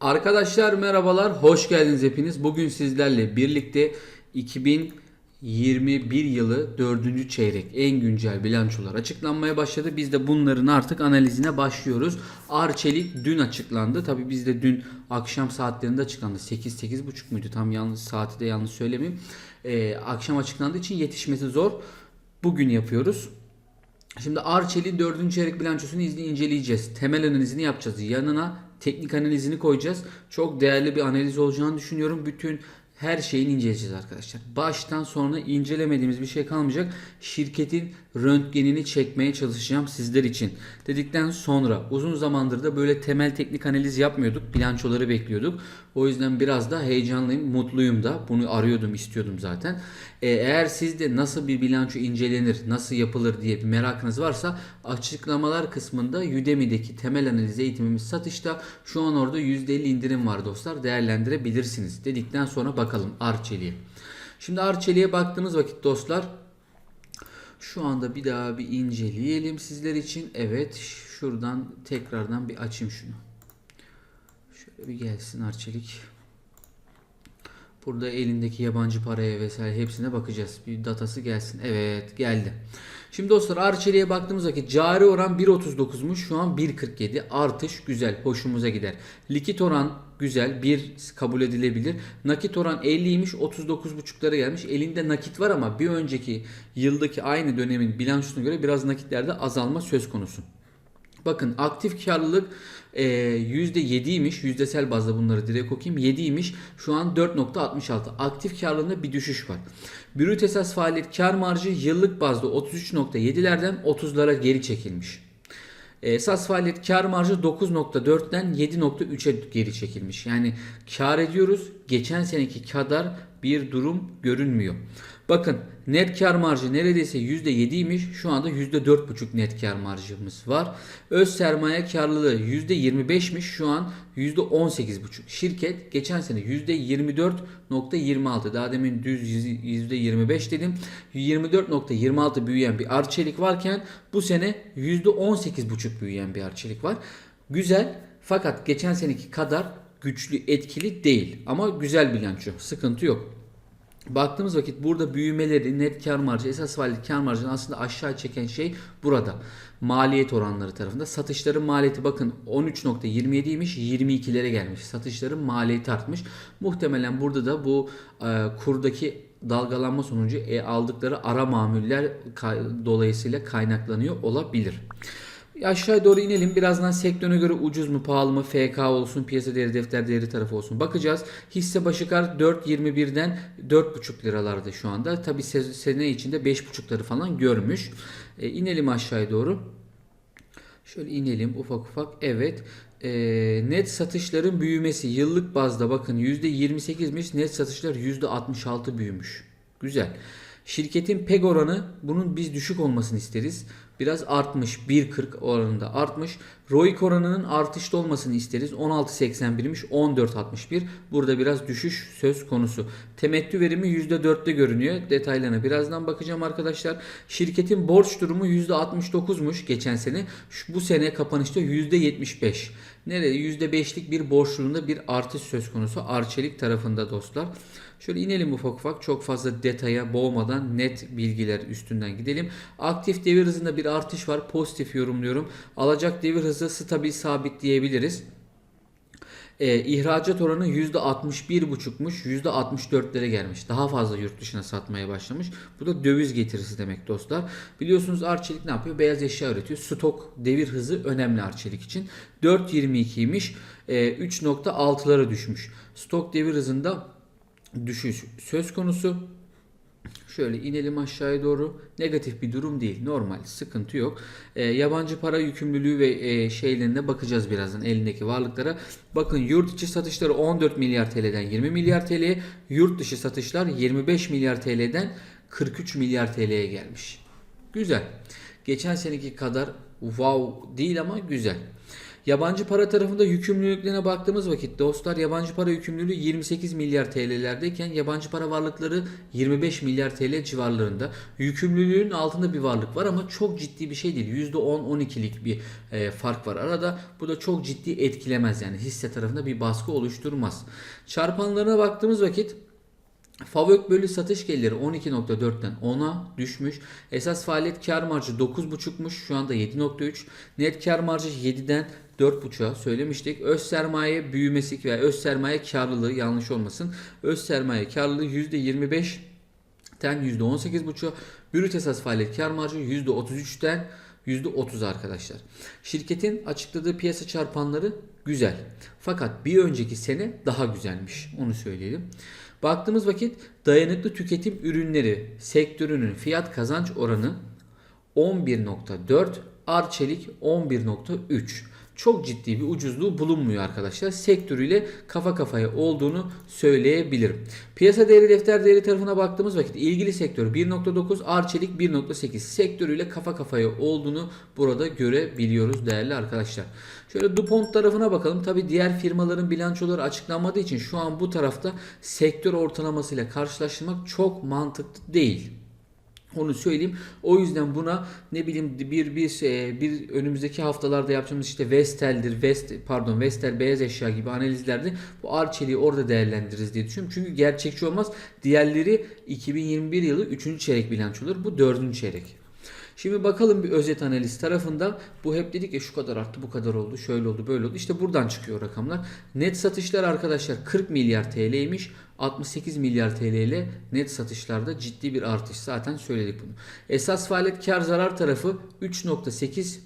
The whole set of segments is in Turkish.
Arkadaşlar merhabalar, hoş geldiniz hepiniz. Bugün sizlerle birlikte 2021 yılı 4. çeyrek en güncel bilançolar açıklanmaya başladı. Biz de bunların artık analizine başlıyoruz. Arçelik dün açıklandı. Tabi biz de dün akşam saatlerinde açıklandı. 8-8.30 muydu? Tam yanlış saati de yanlış söylemeyeyim. Ee, akşam açıklandığı için yetişmesi zor. Bugün yapıyoruz. Şimdi Arçelik'in 4. çeyrek bilançosunu izle inceleyeceğiz. Temel analizini yapacağız. Yanına teknik analizini koyacağız. Çok değerli bir analiz olacağını düşünüyorum. Bütün her şeyini inceleyeceğiz arkadaşlar. Baştan sona incelemediğimiz bir şey kalmayacak. Şirketin röntgenini çekmeye çalışacağım sizler için. Dedikten sonra uzun zamandır da böyle temel teknik analiz yapmıyorduk. Bilançoları bekliyorduk. O yüzden biraz da heyecanlıyım, mutluyum da. Bunu arıyordum, istiyordum zaten. Ee, eğer sizde nasıl bir bilanço incelenir, nasıl yapılır diye bir merakınız varsa açıklamalar kısmında Udemy'deki temel analiz eğitimimiz satışta. Şu an orada %50 indirim var dostlar. Değerlendirebilirsiniz. Dedikten sonra bakalım Arçelik'e. Şimdi Arçelik'e baktığımız vakit dostlar şu anda bir daha bir inceleyelim sizler için. Evet şuradan tekrardan bir açayım şunu. Şöyle bir gelsin Arçelik. Burada elindeki yabancı paraya vesaire hepsine bakacağız. Bir datası gelsin. Evet geldi. Şimdi dostlar Arçelik'e baktığımız vakit cari oran 1.39'muş. Şu an 1.47. Artış güzel. Hoşumuza gider. Likit oran güzel. 1 kabul edilebilir. Nakit oran 50'ymiş. 39.5'lara gelmiş. Elinde nakit var ama bir önceki yıldaki aynı dönemin bilançosuna göre biraz nakitlerde azalma söz konusu. Bakın aktif karlılık e, %7'ymiş. Yüzdesel bazda bunları direkt okuyayım. 7'ymiş. Şu an 4.66. Aktif karlılığında bir düşüş var. Brüt esas faaliyet kar marjı yıllık bazda 33.7'lerden 30'lara geri çekilmiş. E, Esas faaliyet kar marjı 9.4'ten 7.3'e geri çekilmiş. Yani kar ediyoruz. Geçen seneki kadar bir durum görünmüyor. Bakın net kar marjı neredeyse %7'ymiş. Şu anda %4.5 net kar marjımız var. Öz sermaye karlılığı %25'miş. Şu an %18.5. Şirket geçen sene %24.26. Daha demin düz %25 dedim. 24.26 büyüyen bir Arçelik varken bu sene %18.5 büyüyen bir Arçelik var. Güzel fakat geçen seneki kadar güçlü etkili değil. Ama güzel bilanço. Sıkıntı yok. Baktığımız vakit burada büyümeleri, net kar marjı, esas faaliyet kar marjını aslında aşağı çeken şey burada. Maliyet oranları tarafında. Satışların maliyeti bakın 13.27'ymiş 22'lere gelmiş. Satışların maliyeti artmış. Muhtemelen burada da bu e, kurdaki dalgalanma sonucu e, aldıkları ara mamuller kay- dolayısıyla kaynaklanıyor olabilir. Aşağı doğru inelim. Birazdan sektörüne göre ucuz mu pahalı mı FK olsun piyasa değeri defter değeri tarafı olsun bakacağız. Hisse başı kar 4.21'den 4.5 liralarda şu anda. Tabi sene içinde 5.5'ları falan görmüş. E, inelim aşağıya doğru. Şöyle inelim ufak ufak. Evet. E, net satışların büyümesi yıllık bazda bakın %28'miş. Net satışlar %66 büyümüş. Güzel. Şirketin PEG oranı bunun biz düşük olmasını isteriz. Biraz artmış. 1.40 oranında artmış. ROIC oranının artışta olmasını isteriz. 16.81'miş. 14.61. Burada biraz düşüş söz konusu. Temettü verimi %4'te görünüyor. Detaylarına birazdan bakacağım arkadaşlar. Şirketin borç durumu %69'muş geçen sene. Şu, bu sene kapanışta %75. Nerede? %5'lik bir borçluğunda bir artış söz konusu. Arçelik tarafında dostlar. Şöyle inelim ufak ufak çok fazla detaya boğmadan net bilgiler üstünden gidelim. Aktif devir hızında bir artış var. Pozitif yorumluyorum. Alacak devir hızı stabil sabit diyebiliriz. Ee, ihracat oranı %61,5'muş. %64'lere gelmiş. Daha fazla yurt dışına satmaya başlamış. Bu da döviz getirisi demek dostlar. Biliyorsunuz Arçelik ne yapıyor? Beyaz eşya üretiyor. Stok devir hızı önemli Arçelik için. 4.22'ymiş. Ee, 3.6'lara düşmüş. Stok devir hızında düşüş söz konusu. Şöyle inelim aşağıya doğru. Negatif bir durum değil. Normal. Sıkıntı yok. E, yabancı para yükümlülüğü ve e, şeylerine bakacağız birazdan elindeki varlıklara. Bakın yurt içi satışları 14 milyar TL'den 20 milyar TL'ye. Yurt dışı satışlar 25 milyar TL'den 43 milyar TL'ye gelmiş. Güzel. Geçen seneki kadar wow değil ama güzel. Yabancı para tarafında yükümlülüklerine baktığımız vakit dostlar yabancı para yükümlülüğü 28 milyar TL'lerdeyken yabancı para varlıkları 25 milyar TL civarlarında. Yükümlülüğün altında bir varlık var ama çok ciddi bir şey değil. %10-12'lik bir e, fark var arada. Bu da çok ciddi etkilemez yani hisse tarafında bir baskı oluşturmaz. Çarpanlarına baktığımız vakit Favök bölü satış geliri 12.4'ten 10'a düşmüş. Esas faaliyet kar marjı 9.5'muş. Şu anda 7.3. Net kar marjı 7'den 4.5'a söylemiştik. Öz sermaye büyümesi veya öz sermaye karlılığı yanlış olmasın. Öz sermaye karlılığı %25'ten %18.5'a. Brüt esas faaliyet kar marjı %33'ten %30 arkadaşlar. Şirketin açıkladığı piyasa çarpanları güzel. Fakat bir önceki sene daha güzelmiş. Onu söyleyelim. Baktığımız vakit dayanıklı tüketim ürünleri sektörünün fiyat kazanç oranı 11.4, Arçelik 11.3. Çok ciddi bir ucuzluğu bulunmuyor arkadaşlar. Sektörüyle kafa kafaya olduğunu söyleyebilirim. Piyasa değeri defter değeri tarafına baktığımız vakit ilgili sektör 1.9, Arçelik 1.8 sektörüyle kafa kafaya olduğunu burada görebiliyoruz değerli arkadaşlar. Şöyle DuPont tarafına bakalım. Tabi diğer firmaların bilançoları açıklanmadığı için şu an bu tarafta sektör ortalamasıyla karşılaştırmak çok mantıklı değil. Onu söyleyeyim. O yüzden buna ne bileyim bir bir e, bir önümüzdeki haftalarda yapacağımız işte Vestel'dir, Vest pardon Vestel beyaz eşya gibi analizlerde bu Arçelik'i orada değerlendiririz diye düşünüyorum. Çünkü gerçekçi olmaz. Diğerleri 2021 yılı 3. çeyrek bilançoları. Bu 4. çeyrek. Şimdi bakalım bir özet analiz tarafından. Bu hep dedik ya şu kadar arttı, bu kadar oldu, şöyle oldu, böyle oldu. İşte buradan çıkıyor rakamlar. Net satışlar arkadaşlar 40 milyar TL'ymiş. 68 milyar TL ile net satışlarda ciddi bir artış. Zaten söyledik bunu. Esas faaliyet kar zarar tarafı 3.8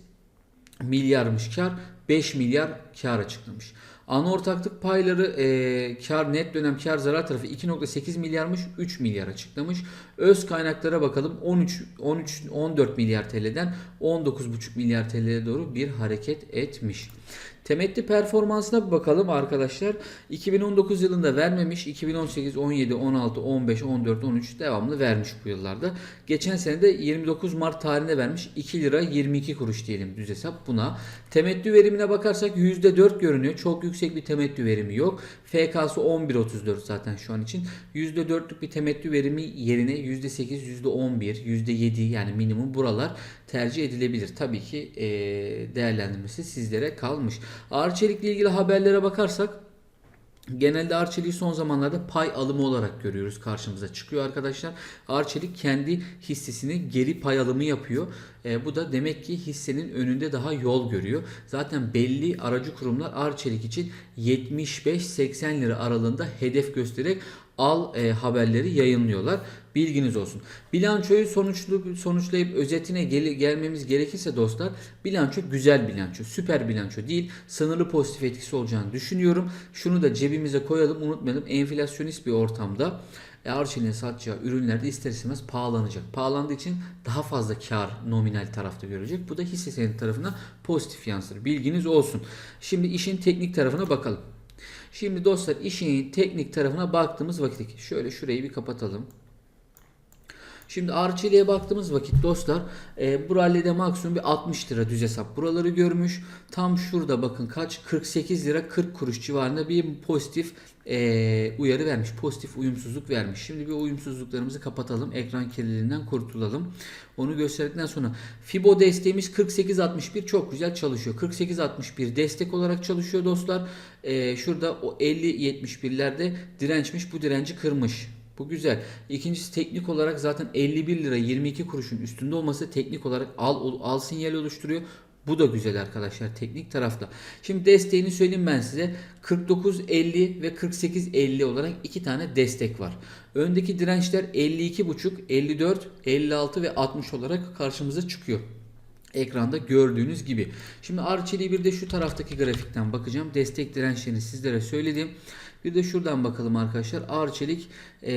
milyarmış kar. 5 milyar kar açıklamış. Ana ortaklık payları e, kar net dönem kar zarar tarafı 2.8 milyarmış 3 milyar açıklamış. Öz kaynaklara bakalım 13 13 14 milyar TL'den 19.5 milyar TL'ye doğru bir hareket etmiş. Temettü performansına bir bakalım arkadaşlar. 2019 yılında vermemiş. 2018, 17, 16, 15, 14, 13 devamlı vermiş bu yıllarda. Geçen sene de 29 Mart tarihinde vermiş. 2 lira 22 kuruş diyelim düz hesap buna. Temettü verimine bakarsak %4 görünüyor. Çok yüksek bir temettü verimi yok. FK'sı 11.34 zaten şu an için. %4'lük bir temettü verimi yerine %8, %11, %7 yani minimum buralar tercih edilebilir. Tabii ki e, değerlendirmesi sizlere kalmış. Arçelik'le ilgili haberlere bakarsak Genelde Arçelik'i son zamanlarda pay alımı olarak görüyoruz karşımıza çıkıyor arkadaşlar. Arçelik kendi hissesini geri pay alımı yapıyor. E, bu da demek ki hissenin önünde daha yol görüyor. Zaten belli aracı kurumlar Arçelik için 75-80 lira aralığında hedef göstererek al e, haberleri yayınlıyorlar. Bilginiz olsun. Bilançoyu sonuçlu sonuçlayıp özetine gel, gelmemiz gerekirse dostlar bilanço güzel bilanço. Süper bilanço değil. Sınırlı pozitif etkisi olacağını düşünüyorum. Şunu da cebimize koyalım unutmayalım. Enflasyonist bir ortamda e, Arçelik'in satacağı ürünlerde ister istemez pahalanacak. Pahalandığı için daha fazla kar nominal tarafta görecek. Bu da hisse senedi tarafına pozitif yansır. Bilginiz olsun. Şimdi işin teknik tarafına bakalım. Şimdi dostlar işin teknik tarafına baktığımız vakit şöyle şurayı bir kapatalım. Şimdi Arçelik'e baktığımız vakit dostlar e, bu rallide maksimum bir 60 lira düz hesap buraları görmüş. Tam şurada bakın kaç 48 lira 40 kuruş civarında bir pozitif e, uyarı vermiş. Pozitif uyumsuzluk vermiş. Şimdi bir uyumsuzluklarımızı kapatalım. Ekran kirliliğinden kurtulalım. Onu gösterdikten sonra Fibo desteğimiz 48.61 çok güzel çalışıyor. 48.61 destek olarak çalışıyor dostlar. E, şurada o 50.71'lerde dirençmiş. Bu direnci kırmış. Bu güzel. İkincisi teknik olarak zaten 51 lira 22 kuruşun üstünde olması teknik olarak al al sinyal oluşturuyor. Bu da güzel arkadaşlar teknik tarafta. Şimdi desteğini söyleyeyim ben size. 49.50 ve 48.50 olarak iki tane destek var. Öndeki dirençler 52.5, 54, 56 ve 60 olarak karşımıza çıkıyor. Ekranda gördüğünüz gibi. Şimdi Arçelik'i bir de şu taraftaki grafikten bakacağım. Destek dirençlerini sizlere söyledim. Bir de şuradan bakalım arkadaşlar. Arçelik e,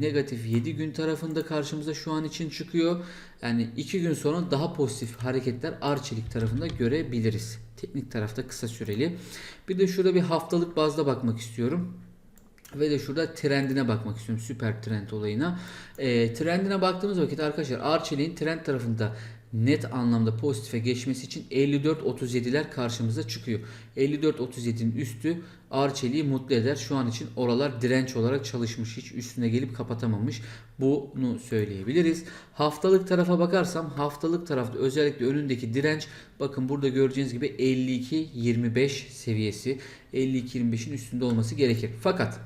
negatif 7 gün tarafında karşımıza şu an için çıkıyor. Yani 2 gün sonra daha pozitif hareketler Arçelik tarafında görebiliriz. Teknik tarafta kısa süreli. Bir de şurada bir haftalık bazda bakmak istiyorum. Ve de şurada trendine bakmak istiyorum. Süper trend olayına. E, trendine baktığımız vakit arkadaşlar Arçelik'in trend tarafında net anlamda pozitife geçmesi için 54-37'ler karşımıza çıkıyor. 54-37'nin üstü Arçelik'i mutlu eder. Şu an için oralar direnç olarak çalışmış. Hiç üstüne gelip kapatamamış. Bunu söyleyebiliriz. Haftalık tarafa bakarsam haftalık tarafta özellikle önündeki direnç bakın burada göreceğiniz gibi 52-25 seviyesi. 52-25'in üstünde olması gerekir. Fakat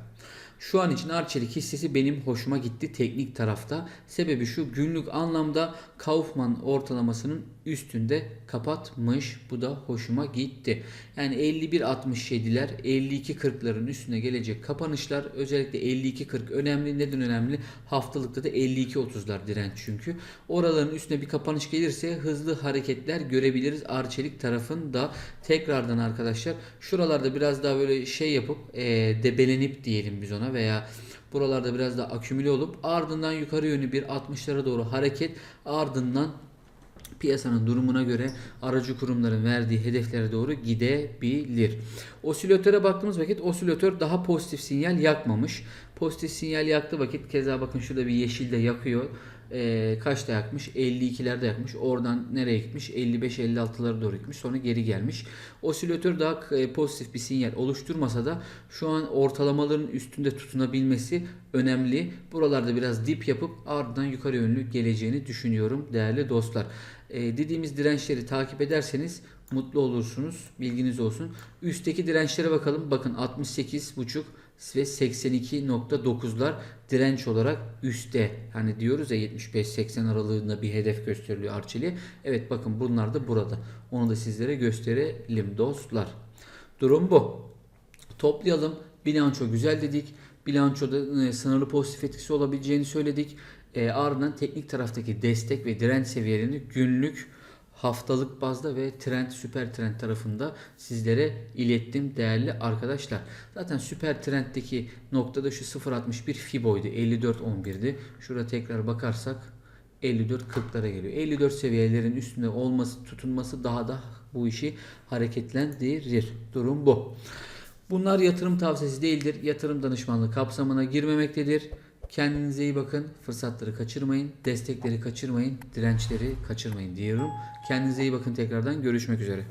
şu an için Arçelik hissesi benim hoşuma gitti teknik tarafta. Sebebi şu günlük anlamda Kaufman ortalamasının üstünde kapatmış. Bu da hoşuma gitti. Yani 51.67'ler 52.40'ların üstüne gelecek kapanışlar özellikle 52.40 önemli. Neden önemli? Haftalıkta da 52.30'lar direnç çünkü. Oraların üstüne bir kapanış gelirse hızlı hareketler görebiliriz Arçelik tarafında. Tekrardan arkadaşlar şuralarda biraz daha böyle şey yapıp e, debelenip diyelim biz ona veya buralarda biraz daha akümüle olup ardından yukarı yönlü bir 60'lara doğru hareket ardından piyasanın durumuna göre aracı kurumların verdiği hedeflere doğru gidebilir. Osilatöre baktığımız vakit osilatör daha pozitif sinyal yakmamış. Pozitif sinyal yaktığı vakit keza bakın şurada bir yeşil de yakıyor. Ee, kaçta yakmış? 52'lerde yakmış. Oradan nereye gitmiş? 55-56'lara doğru gitmiş. Sonra geri gelmiş. Osilatör daha e, pozitif bir sinyal oluşturmasa da şu an ortalamaların üstünde tutunabilmesi önemli. Buralarda biraz dip yapıp ardından yukarı yönlü geleceğini düşünüyorum değerli dostlar. Ee, dediğimiz dirençleri takip ederseniz mutlu olursunuz. Bilginiz olsun. Üstteki dirençlere bakalım. Bakın 68.5 ve 82.9'lar direnç olarak üstte. Hani diyoruz ya 75-80 aralığında bir hedef gösteriliyor Arçelik'e. Evet bakın bunlar da burada. Onu da sizlere gösterelim dostlar. Durum bu. Toplayalım. Bilanço güzel dedik. Bilançoda e, sınırlı pozitif etkisi olabileceğini söyledik. E, ardından teknik taraftaki destek ve direnç seviyelerini günlük haftalık bazda ve trend süper trend tarafında sizlere ilettim değerli arkadaşlar. Zaten süper trenddeki noktada şu 0.61 Fibo'ydu. 54.11'di. Şurada tekrar bakarsak 54.40'lara geliyor. 54 seviyelerin üstünde olması, tutunması daha da bu işi hareketlendirir. Durum bu. Bunlar yatırım tavsiyesi değildir. Yatırım danışmanlığı kapsamına girmemektedir. Kendinize iyi bakın. Fırsatları kaçırmayın. Destekleri kaçırmayın. Dirençleri kaçırmayın diyorum. Kendinize iyi bakın tekrardan. Görüşmek üzere.